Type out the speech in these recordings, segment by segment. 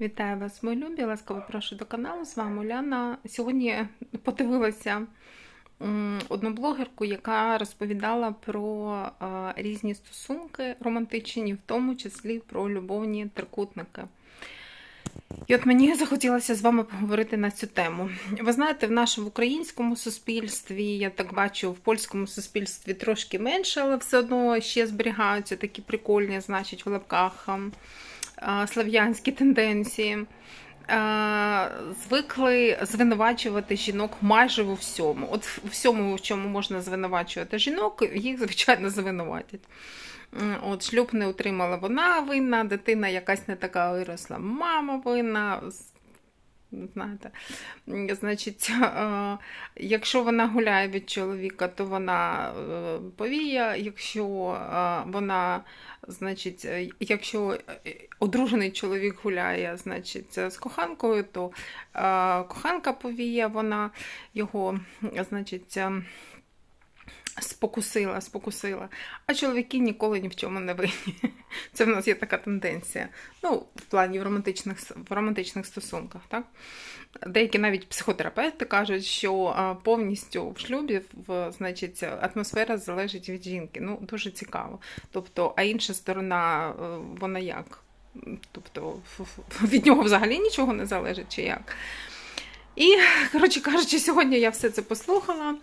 Вітаю вас, мої любі. Ласкаво прошу до каналу. З вами Уляна. Сьогодні подивилася одну блогерку, яка розповідала про різні стосунки романтичні, в тому числі про любовні трикутники. І от мені захотілося з вами поговорити на цю тему. Ви знаєте, в нашому українському суспільстві, я так бачу, в польському суспільстві трошки менше, але все одно ще зберігаються такі прикольні, значить, в лапках ем, слав'янські тенденції. Звикли звинувачувати жінок майже у всьому. От у всьому, в чому можна звинувачувати жінок, їх, звичайно, звинуватять. От шлюб не отримала вона винна, дитина якась не така виросла, мама винна. Знаєте, значить, якщо вона гуляє від чоловіка, то вона е, повія. Якщо вона, значить, е, якщо е, одружений чоловік гуляє, значить, з коханкою, то е, коханка повіє, вона його, значить. Спокусила, спокусила. А чоловіки ніколи ні в чому не винні. Це в нас є така тенденція. Ну, в плані в романтичних, в романтичних стосунках. Так? Деякі навіть психотерапевти кажуть, що повністю в шлюбі в, значить, атмосфера залежить від жінки. Ну, дуже цікаво. Тобто, а інша сторона, е, вона як? Тобто, від нього взагалі нічого не залежить, чи як? І, коротше кажучи, сьогодні я все це послухала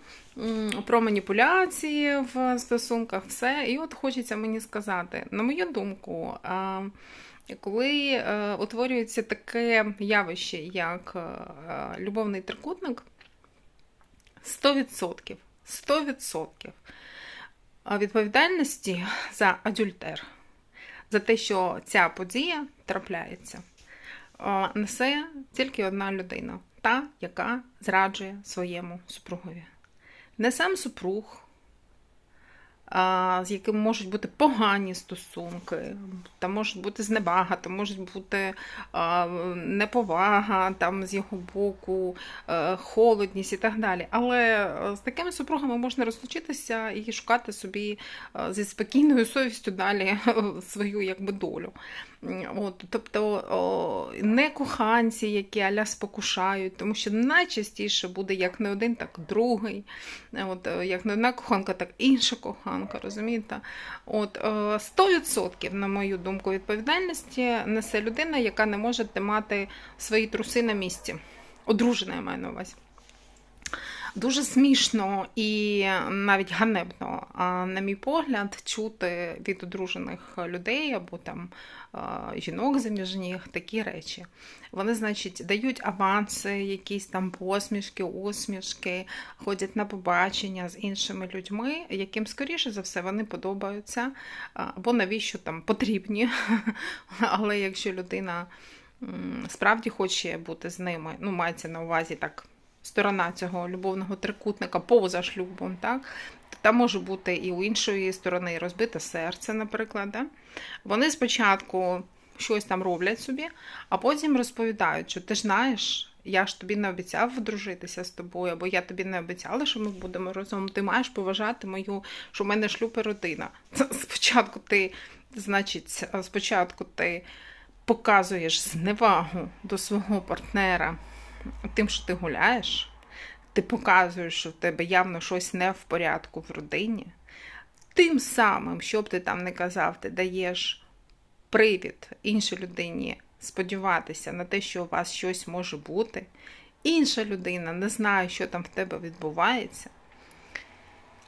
про маніпуляції в стосунках, все. І от хочеться мені сказати, на мою думку, коли е, утворюється таке явище, як е, любовний трикутник, 100%, 100% відповідальності за адюльтер, за те, що ця подія трапляється, е, несе тільки одна людина, та, яка зраджує своєму супругові. Не сам супруг, з яким можуть бути погані стосунки, там можуть бути зневага, там можуть бути неповага там, з його боку, е, холодність і так далі. Але е, з такими супругами можна розлучитися і шукати собі е, зі спокійною совістю далі свою якби, долю. От, тобто о, не коханці, які аля спокушають, тому що найчастіше буде як не один, так другий. Е, От, е, як не одна коханка, так інша коханка, розумієте? От, е, 100%, на мою думку, відповідальності несе людина, яка не може тримати свої труси на місці. Одружена, я маю на увазі. Дуже смішно і навіть ганебно, на мій погляд, чути від одружених людей або там жінок заміжніх такі речі. Вони, значить, дають аванси, якісь там посмішки, усмішки, ходять на побачення з іншими людьми, яким, скоріше за все, вони подобаються, або навіщо там потрібні. Але якщо людина справді хоче бути з ними, ну, мається на увазі так сторона цього любовного трикутника поза шлюбом, так? там може бути і у іншої сторони розбите серце, наприклад. Да? Вони спочатку щось там роблять собі, а потім розповідають, що ти ж знаєш. Я ж тобі не обіцяв дружитися з тобою, або я тобі не обіцяла, що ми будемо разом. Ти маєш поважати мою, що в мене шлюб і родина. Спочатку ти, значить, спочатку ти показуєш зневагу до свого партнера тим, що ти гуляєш, ти показуєш, що в тебе явно щось не в порядку в родині. Тим самим, що б ти там не казав, ти даєш привід іншій людині сподіватися на те, що у вас щось може бути. Інша людина не знає, що там в тебе відбувається.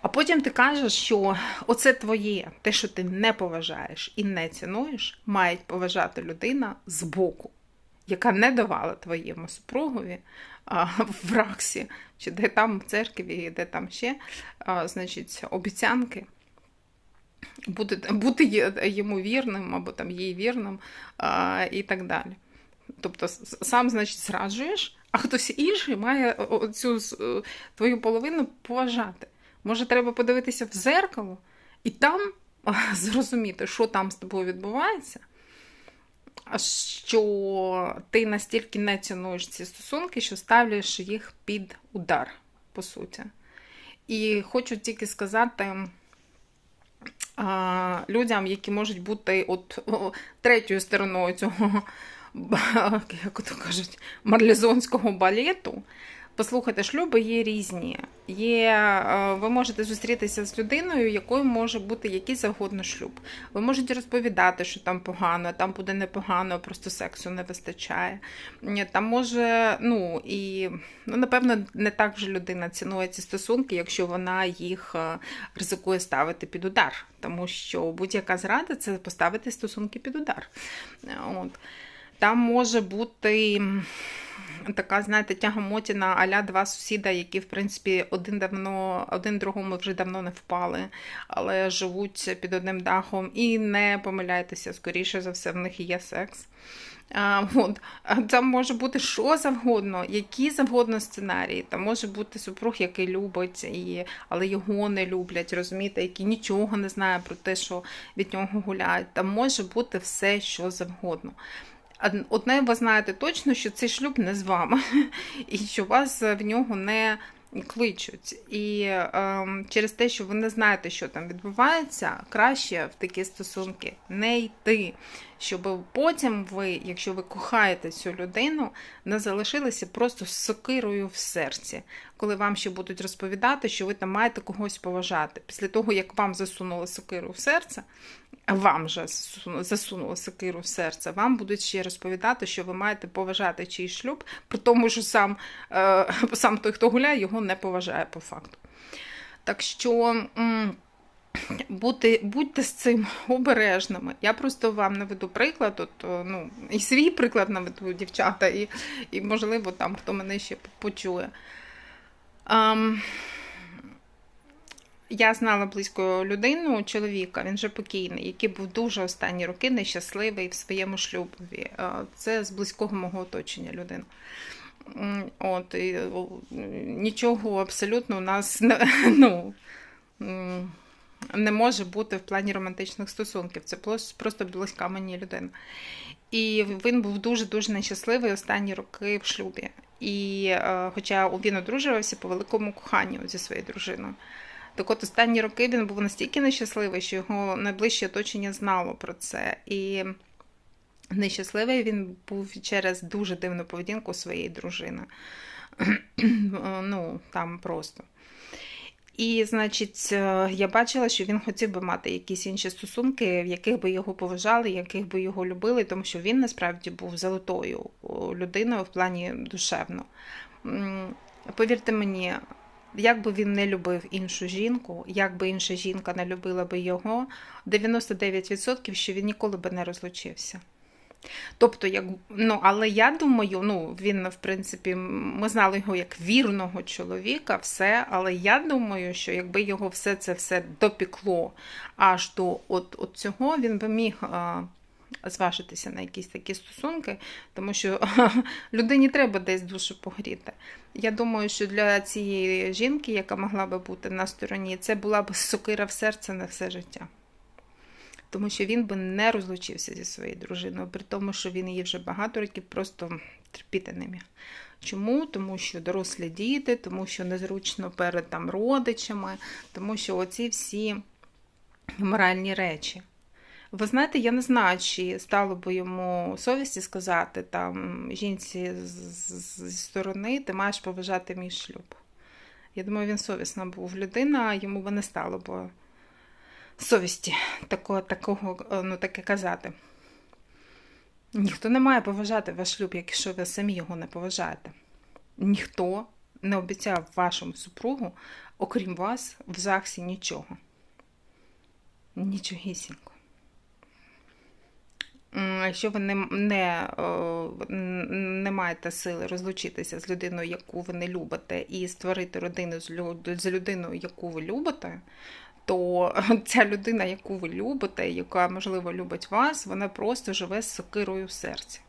А потім ти кажеш, що оце твоє, те, що ти не поважаєш і не цінуєш, має поважати людина з боку, яка не давала твоєму супругові а, в раксі, чи де там в церкві, де там ще, а, значить, обіцянки. Бути, бути йому вірним або там їй вірним а, і так далі. Тобто сам, значить, зраджуєш, а хтось інший має цю е, твою половину поважати. Може, треба подивитися в зеркало і там зрозуміти, що там з тобою відбувається, що ти настільки не цінуєш ці стосунки, що ставляєш їх під удар, по суті. І хочу тільки сказати а, людям, які можуть бути от, о, третьою стороною цього як то кажуть, марлізонського балету. Послухайте, шлюби є різні. Є, е, Ви можете зустрітися з людиною, якою може бути який завгодно шлюб. Ви можете розповідати, що там погано, там буде непогано, просто сексу не вистачає. Там може, ну і ну, напевно, не так вже людина цінує ці стосунки, якщо вона їх е, ризикує ставити під удар. Тому що будь-яка зрада це поставити стосунки під удар. От. Там може бути така, знаєте, тягомотіна аля два сусіда, які, в принципі, один давно, один другому вже давно не впали, але живуть під одним дахом. І не помиляйтеся, скоріше за все, в них є секс. А, от. Там може бути що завгодно, які завгодно сценарії. Там може бути супруг, який любить, і, але його не люблять, розумієте, який нічого не знає про те, що від нього гуляють. Там може бути все, що завгодно. Одне ви знаєте точно, що цей шлюб не з вами, і що вас в нього не кличуть. І е, через те, що ви не знаєте, що там відбувається, краще в такі стосунки не йти. Щоб потім ви, якщо ви кохаєте цю людину, не залишилися просто з сокирою в серці, коли вам ще будуть розповідати, що ви там маєте когось поважати. Після того, як вам засунули сокиру в серце, вам же засунули сокиру в серце, вам будуть ще розповідати, що ви маєте поважати чийсь шлюб, при тому, що сам, е, сам той, хто гуляє, його не поважає по факту. Так що. Будьте, будьте з цим обережними. Я просто вам наведу приклад, от, ну, і свій приклад наведу дівчата, і, і можливо, там хто мене ще почує. Um, я знала близько людину, чоловіка, він вже покійний, який був дуже останні роки нещасливий в своєму шлюбі. Це з близького мого оточення людина. От, і, Нічого абсолютно у нас ну, не може бути в плані романтичних стосунків. Це просто близька мені людина. І він був дуже-дуже нещасливий останні роки в шлюбі. І, е, Хоча він одружувався по великому коханню зі своєю дружиною. Так от останні роки він був настільки нещасливий, що його найближче оточення знало про це. І нещасливий він був через дуже дивну поведінку своєї дружини. ну, там просто. І, значить, е, я бачила, що він хотів би мати якісь інші стосунки, в яких би його поважали, яких би його любили, тому що він насправді був золотою людиною в плані душевно. Повірте мені, як би він не любив іншу жінку, як би інша жінка не любила би його, 99% що він ніколи би не розлучився. Тобто, як, ну, але я думаю, ну, він, в принципі, ми знали його як вірного чоловіка, все, але я думаю, що якби його все це все допікло аж до от, от цього, він би міг а, зважитися на якісь такі стосунки, тому що людині треба десь душу погріти. Я думаю, що для цієї жінки, яка могла би бути на стороні, це була б сокира в серце на все життя тому що він би не розлучився зі своєю дружиною, при тому, що він її вже багато років просто терпіти не міг. Чому? Тому що дорослі діти, тому що незручно перед там родичами, тому що оці всі моральні речі. Ви знаєте, я не знаю, чи стало би йому совісті сказати там жінці зі сторони, ти маєш поважати мій шлюб. Я думаю, він совісна був людина, йому би не стало б совісті такого, такого, е, ну, таке казати. Ніхто не має поважати ваш шлюб, якщо ви самі його не поважаєте. Ніхто не обіцяв вашому супругу, окрім вас, в ЗАГСі нічого. Нічогісінько. Якщо ви не не, не маєте сили розлучитися з людиною, яку ви не любите, і створити родину з людиною, яку ви любите, то ця людина, яку ви любите, яка, можливо, любить вас, вона просто живе з сокирою в серці.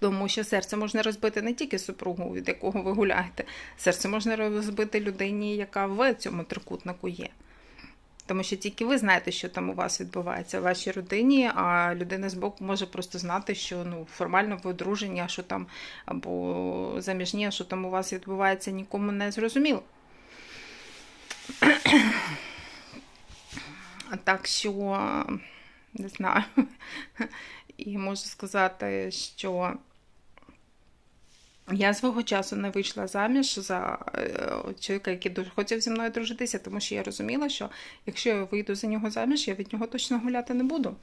Тому що серце можна розбити не тільки супругу, від якого ви гуляєте, серце можна розбити людині, яка в цьому трикутнику є. Тому що тільки ви знаєте, що там у вас відбувається в вашій родині, а людина з боку може просто знати, що ну, формально ви одружені, а що там, або заміжні, а що там у вас відбувається, нікому не зрозуміло. Так що не знаю. І можу сказати, що я свого часу не вийшла заміж за е, чоловіка, який дуже хотів зі мною дружитися, тому що я розуміла, що якщо я вийду за нього заміж, я від нього точно гуляти не буду.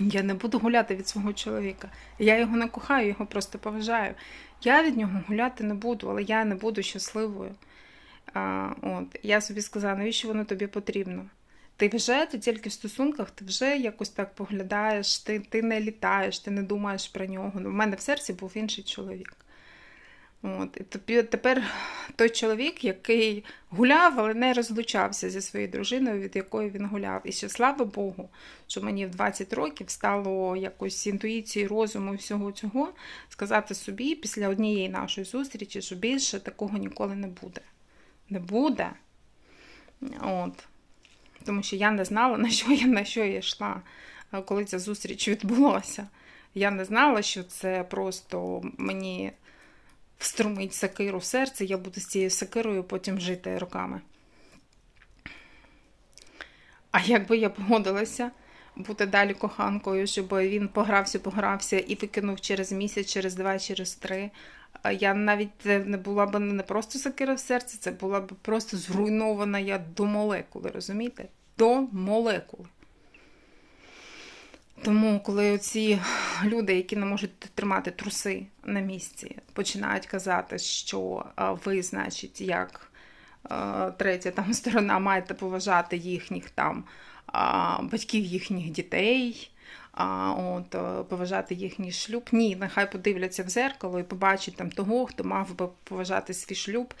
Я не буду гуляти від свого чоловіка. Я його не кохаю, його просто поважаю. Я від нього гуляти не буду, але я не буду щасливою. А, от. Я собі сказала, навіщо воно тобі потрібно? Ти вже ти тільки в стосунках, ти вже якось так поглядаєш, ти ти не літаєш, ти не думаєш про нього. У мене в серці був інший чоловік. От. І тобі, тепер той чоловік, який гуляв, але не розлучався зі своєю дружиною, від якої він гуляв. І ще слава Богу, що мені в 20 років стало якось інтуїції, розуму і всього цього сказати собі після однієї нашої зустрічі, що більше такого ніколи не буде. Не буде. От. Тому що я не знала, на що я на що я йшла, коли ця зустріч відбулася. Я не знала, що це просто мені вструмить сакиру в серце, я буду з цією сакирою потім жити роками. А якби я погодилася бути далі коханкою, щоб він погрався, погрався і викинув через місяць, через два, через три. Я навіть не була б не просто сакира в серці, це була б просто зруйнована я до молекули, розумієте? До молекули. Тому, коли ці люди, які не можуть тримати труси на місці, починають казати, що ви, значить, як третя там сторона, маєте поважати їхніх там батьків їхніх дітей, от, поважати їхній шлюб. Ні, нехай подивляться в зеркало і побачать там того, хто мав би поважати свій шлюб.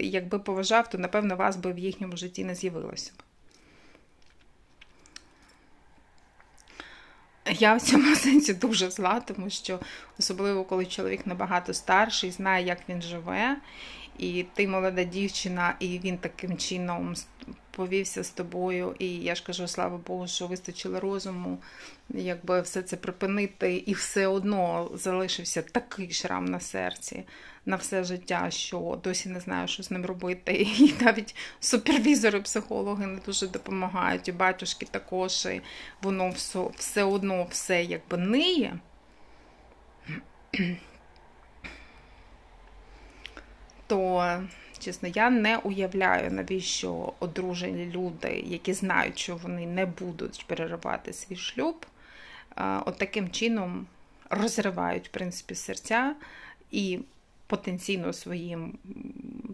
Якби поважав, то напевно вас би в їхньому житті не з'явилося. Я в цьому сенсі дуже зла, тому що особливо коли чоловік набагато старший, знає, як він живе, і ти молода дівчина, і він таким чином повівся з тобою. І я ж кажу, слава Богу, що вистачило розуму, якби все це припинити, і все одно залишився такий шрам на серці на все життя, що досі не знаю, що з ним робити. І навіть супервізори, психологи не дуже допомагають, і батюшки також, і воно все, все одно все якби ниє. То, чесно, я не уявляю, навіщо одружені люди, які знають, що вони не будуть переривати свій шлюб, от таким чином розривають, в принципі, серця і потенційно своїм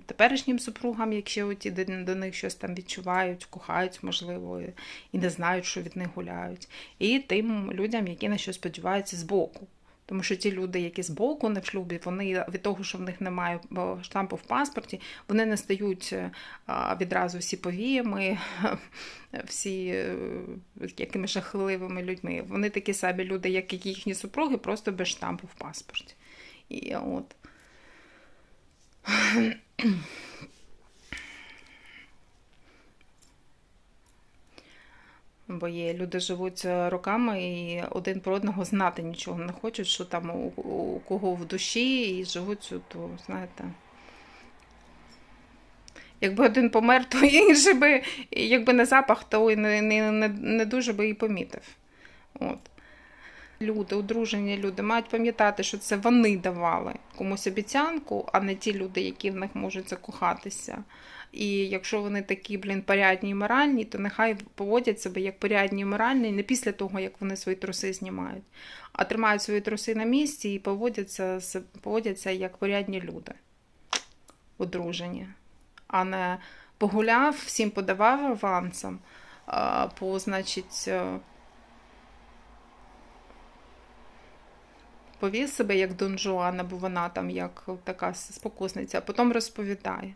теперішнім супругам, якщо ті до них щось там відчувають, кохають, можливо, і не знають, що від них гуляють, і тим людям, які на що сподіваються збоку. Тому що ті люди, які з боку не в шлюбі, вони від того, що в них немає штампу в паспорті, вони не стають відразу всі повіями, всі е, якими жахливими людьми. Вони такі самі люди, як і їхні супруги, просто без штампу в паспорті. І от Бо є люди живуть роками і один про одного знати нічого не хочуть, що там у, у кого в душі, і живуть, то, знаєте. Якби один помер, то інший би, якби не запах, то не, не, не, не дуже би і помітив. От. Люди, одружені люди мають пам'ятати, що це вони давали комусь обіцянку, а не ті люди, які в них можуть закохатися. І якщо вони такі, блін, порядні і моральні, то нехай поводять себе як порядні і моральні не після того, як вони свої труси знімають, а тримають свої труси на місці і поводяться поводяться як порядні люди, одружені, а не погуляв, всім подавав авансом, по, значить. Повів себе як Дон Жуан, або вона там як така спокусниця, а потім розповідає.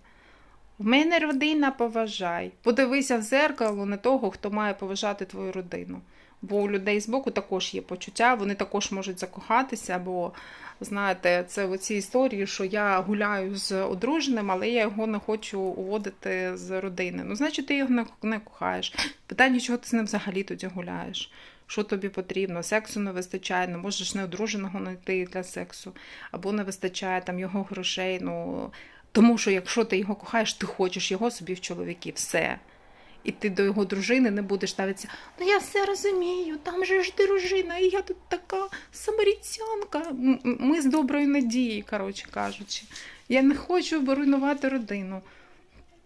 В мене родина поважай. Подивися в зеркало не того, хто має поважати твою родину. Бо у людей з боку також є почуття, вони також можуть закохатися, бо, знаєте, це в цій історії, що я гуляю з одруженим, але я його не хочу уводити з родини. Ну, значить, ти його не кохаєш. Питання, чого ти з ним взагалі тоді гуляєш? Що тобі потрібно, сексу не вистачає, не можеш неодруженого знайти для сексу, або не вистачає там його грошей. ну... Тому що якщо ти його кохаєш, ти хочеш його собі в чоловіки, все. І ти до його дружини не будеш ставитися, ну я все розумію, там же ж дружина, і я тут така самарітянка. Ми з доброї надії, коротше кажучи. Я не хочу руйнувати родину.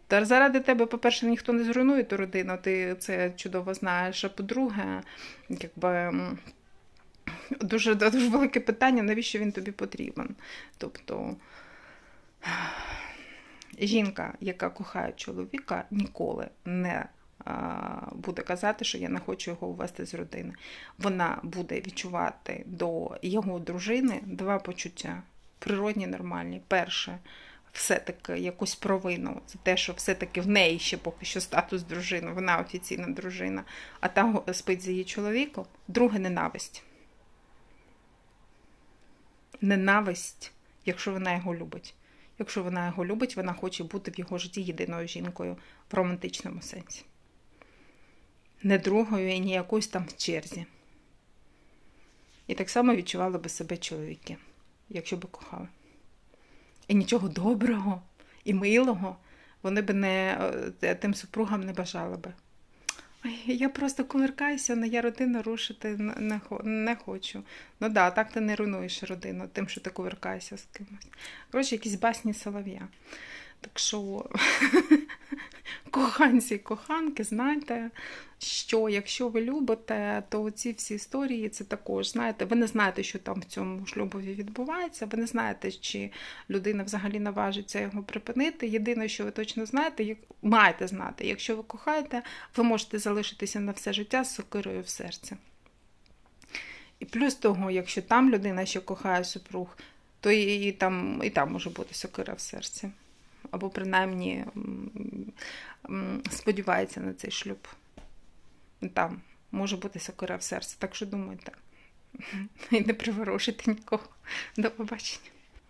Та заради тебе, по-перше, ніхто не зруйнує ту родину, ти це чудово знаєш. А по-друге, якби дуже, дуже велике питання, навіщо він тобі потрібен. Тобто жінка, яка кохає чоловіка, ніколи не буде казати, що я не хочу його увести з родини. Вона буде відчувати до його дружини два почуття природні, нормальні. Перше, все-таки якусь провину за те, що все-таки в неї ще поки що статус дружини, вона офіційна дружина, а та спить з її чоловіком. Друге ненависть. Ненависть, якщо вона його любить. Якщо вона його любить, вона хоче бути в його житті єдиною жінкою в романтичному сенсі. Не другою і не якоюсь там в черзі. І так само відчували би себе чоловіки, якщо би кохали. І нічого доброго і милого вони б не е, тим супругам не бажали би. Ой, я просто кувиркаюся, але я родину рушити не, не хочу. Ну да, так ти не руйнуєш родину тим, що ти кувиркаєшся з кимось. Коротше, якісь басні солов'я. Так що, коханці і коханки, знайте, що якщо ви любите, то ці всі історії це також, знаєте, ви не знаєте, що там в цьому шлюбові відбувається, ви не знаєте, чи людина взагалі наважиться його припинити. Єдине, що ви точно знаєте, як- маєте знати, якщо ви кохаєте, ви можете залишитися на все життя з сокирою в серці. І плюс того, якщо там людина ще кохає супруг, то і, і, там, і там може бути сокира в серці. Або принаймні сподівається на цей шлюб. Там може бути сокира в серці. Так що думайте. І не приворожити нікого. До побачення.